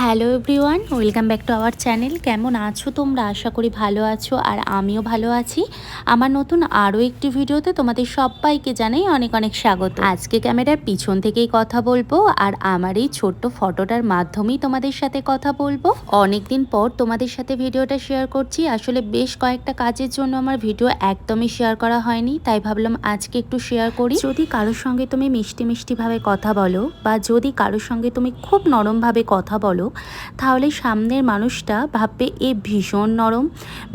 Hello everyone, welcome back to our channel. কেমন আছো তোমরা? আশা করি ভালো আছো আর আমিও ভালো আছি। আমার নতুন আরও একটি ভিডিওতে তোমাদের সবাইকে জানাই অনেক অনেক স্বাগত। আজকে ক্যামেরার পিছন থেকেই কথা বলব আর আমার এই ছোট্ট ফটোটার মাধ্যমেই তোমাদের সাথে কথা বলব। অনেক দিন পর তোমাদের সাথে ভিডিওটা শেয়ার করছি। আসলে বেশ কয়েকটা কাজের জন্য আমার ভিডিও একদমই শেয়ার করা হয়নি, তাই ভাবলাম আজকে একটু শেয়ার করি। যদি কারোর সঙ্গে তুমি মিষ্টি মিষ্টিভাবে কথা বলো বা যদি কারোর সঙ্গে তুমি খুব নরমভাবে কথা বলো তাহলে সামনের মানুষটা ভাববে এ ভীষণ নরম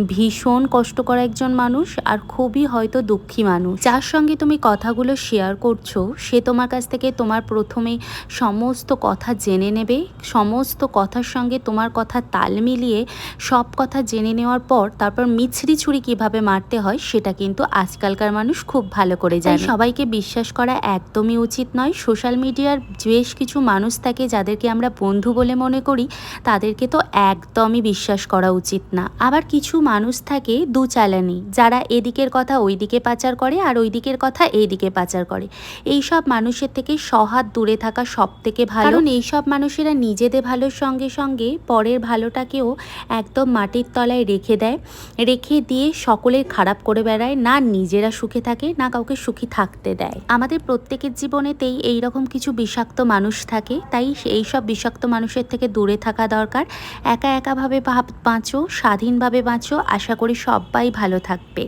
ভীষণ কষ্ট করা একজন মানুষ আর খুবই হয়তো দুঃখী মানুষ। যার সঙ্গে তুমি কথাগুলো শেয়ার করছ সে তোমার কাছ থেকে তোমার প্রথমে সমস্ত কথা জেনে নেবে সমস্ত কথার সঙ্গে তোমার কথা তাল মিলিয়ে সব কথা জেনে নেওয়ার পর তারপর মিছরি ছুরি কীভাবে মারতে হয় সেটা কিন্তু আজকালকার মানুষ খুব ভালো করে যায় সবাইকে বিশ্বাস করা একদমই উচিত নয়। সোশ্যাল মিডিয়ার বেশ কিছু মানুষ থাকে যাদেরকে আমরা বন্ধু বলে মনে করি তাদেরকে তো একদমই বিশ্বাস করা উচিত না। আবার কিছু মানুষ থাকে দু চালানি যারা এদিকের কথা ওই দিকে পাচার করে আর ওই দিকের কথা এই দিকে পাচার করে। এই সব মানুষের থেকে সহাত দূরে থাকা সব থেকে ভালো। কারণ এইসব মানুষেরা নিজেদের ভালোর সঙ্গে সঙ্গে পরের ভালোটাকেও একদম মাটির তলায় রেখে দেয় রেখে দিয়ে সকলের খারাপ করে বেড়ায় না নিজেরা সুখে থাকে না কাউকে সুখী থাকতে দেয়। আমাদের প্রত্যেকের জীবনেতেই এই রকম কিছু বিষাক্ত মানুষ থাকে তাই এই সব বিষাক্ত মানুষের থেকে দূরে থাকা দরকার। একা একাভাবে ভাব বাঁচো স্বাধীনভাবে বাঁচো। আশা করি সবাই ভালো থাকবে।